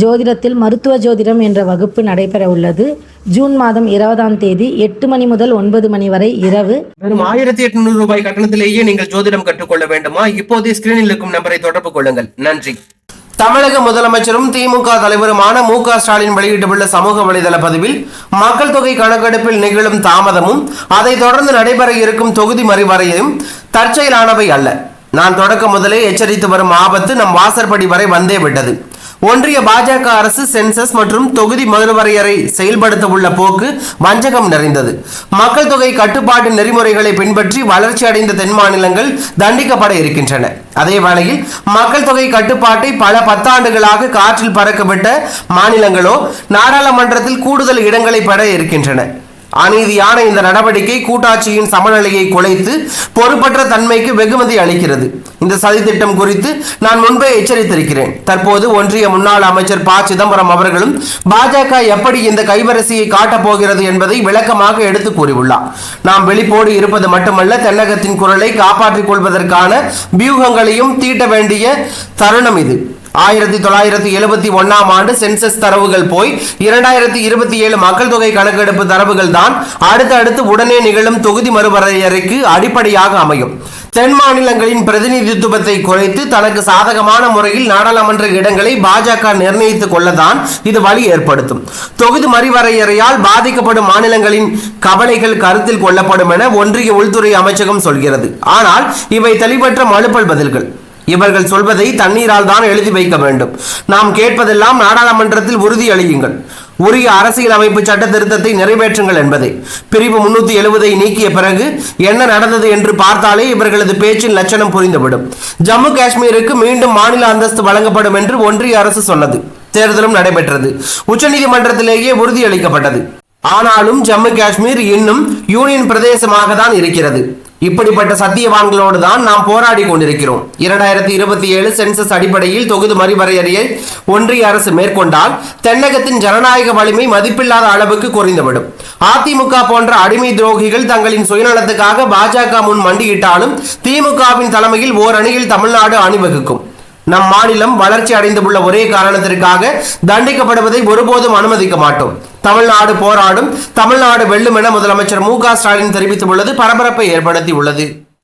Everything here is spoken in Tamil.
ஜோதிடத்தில் மருத்துவ ஜோதிடம் என்ற வகுப்பு நடைபெற உள்ளது ஜூன் மாதம் இருபதாம் தேதி எட்டு மணி முதல் ஒன்பது மணி வரை இரவு. வெறும் ஆயிரத்தி எட்நூறு ரூபாய் கட்டணத்திலேயே நீங்கள் ஜோதிடம் கற்றுக்கொள்ள வேண்டுமா? இப்போதே ஸ்கிரீனில் இருக்கும் நம்பரை தொடர்பு கொள்ளுங்கள். நன்றி. தமிழக முதலமைச்சரும் திமுக தலைவருமான மு க ஸ்டாலின் வெளியிட்டுள்ள சமூக வலைதள பதிவில் மக்கள் தொகை கணக்கெடுப்பில் நிகழும் தாமதமும் அதை தொடர்ந்து நடைபெற இருக்கும் தொகுதி மறுவரையும் தற்செயலானவை அல்ல. நான் தொடக்க முதலே எச்சரித்து வரும் ஆபத்து நம் வாசற்படி வரை வந்தே விட்டது. ஒன்றிய பாஜக அரசு சென்சஸ் மற்றும் தொகுதி மறுவரையறை செயல்படுத்த உள்ள போக்கு வஞ்சகம் நிறைந்தது. மக்கள் தொகை கட்டுப்பாட்டு நெறிமுறைகளை பின்பற்றி வளர்ச்சி அடைந்த தென் மாநிலங்கள் தண்டிக்கப்பட இருக்கின்றன. அதே வேளையில் மக்கள் தொகை கட்டுப்பாட்டை பல பத்தாண்டுகளாக காற்றில் பறக்கவிட்ட மாநிலங்களோ நாடாளுமன்றத்தில் கூடுதல் இடங்களை பெற இருக்கின்றன. அநீதியான இந்த நடவடிக்கை கூட்டாட்சியின் சமநிலையை குலைத்து பொறுப்பற்ற தன்மைக்கு வெகுமதி அளிக்கிறது. இந்த சதித்திட்டம் குறித்து நான் முன்பே எச்சரித்திருக்கிறேன். தற்போது ஒன்றிய முன்னாள் அமைச்சர் ப. சிதம்பரம் அவர்களும் பாஜக எப்படி இந்த கைவரிசையை காட்டப் போகிறது என்பதை விளக்கமாக எடுத்து கூறியுள்ளார். நாம் வெளிப்போடு இருப்பது மட்டுமல்ல தென்னகத்தின் குரலை காப்பாற்றிக் கொள்வதற்கான வியூகங்களையும் தீட்ட வேண்டிய தருணம் இது. ஆயிரத்தி தொள்ளாயிரத்தி எழுபத்தி ஒன்னாம் ஆண்டு சென்சஸ் தரவுகள் போய் இரண்டாயிரத்தி இருபத்தி ஏழு மக்கள் தொகை கணக்கெடுப்பு தரவுகள் தான் அடுத்தடுத்து உடனே நிகழும் தொகுதி மறுவரையறைக்கு அடிப்படையாக அமையும். தென் மாநிலங்களின் பிரதிநிதித்துவத்தை குறைத்து தனக்கு சாதகமான முறையில் நாடாளுமன்ற இடங்களை பாஜக நிர்ணயித்துக் கொள்ளதான் இது வழி ஏற்படுத்தும். தொகுதி மறுவரையறையால் பாதிக்கப்படும் மாநிலங்களின் கவலைகள் கருத்தில் கொள்ளப்படும் என ஒன்றிய உள்துறை அமைச்சகம் சொல்கிறது. ஆனால் இவை தெளிவற்ற மழுப்பல் பதில்கள். இவர்கள் சொல்வதை தண்ணீரால் தான் எழுதி வைக்க வேண்டும். நாம் கேட்பதெல்லாம் நாடாளுமன்றத்தில் உறுதி அளியுங்கள். உரிய அரசியல் அமைப்பு சட்ட திருத்தத்தை நிறைவேற்றுங்கள் என்பதே. பிரிவு முன்னூத்தி எழுபதை நீக்கிய பிறகு என்ன நடந்தது என்று பார்த்தாலே இவர்களது பேச்சின் லட்சணம் புரிந்துவிடும். ஜம்மு காஷ்மீருக்கு மீண்டும் மாநில அந்தஸ்து வழங்கப்படும் என்று ஒன்றிய அரசு சொன்னது. தேர்தலும் நடைபெற்றது. உச்சநீதிமன்றத்திலேயே உறுதியளிக்கப்பட்டது ஆனாலும் ஜம்மு காஷ்மீர் இன்னும் யூனியன் பிரதேசமாக தான் இருக்கிறது. இப்படிப்பட்ட சத்தியவான்களோடு தான் நாம் போராடி கொண்டிருக்கிறோம். இரண்டாயிரத்தி இருபத்தி ஏழு சென்சஸ் அடிப்படையில் தொகுதி மறுவரையறையை ஒன்றிய அரசு மேற்கொண்டால் தென்னகத்தின் ஜனநாயக வலிமை மதிப்பில்லாத அளவுக்கு குறைந்துவிடும். அதிமுக போன்ற அடிமை துரோகிகள் தங்களின் சுயநலத்துக்காக பாஜக முன் மண்டியிட்டாலும் திமுகவின் தலைமையில் ஓர் அணியில் தமிழ்நாடு அணிவகுக்கும். நம் மாநிலம் வளர்ச்சி அடைந்துள்ள ஒரே காரணத்திற்காக தண்டிக்கப்படுவதை ஒருபோதும் அனுமதிக்க மாட்டோம். தமிழ்நாடு போராடும் தமிழ்நாடு வெல்லும் என முதலமைச்சர் மு க ஸ்டாலின் தெரிவித்துள்ளது. பரபரப்பை ஏற்படுத்தி உள்ளது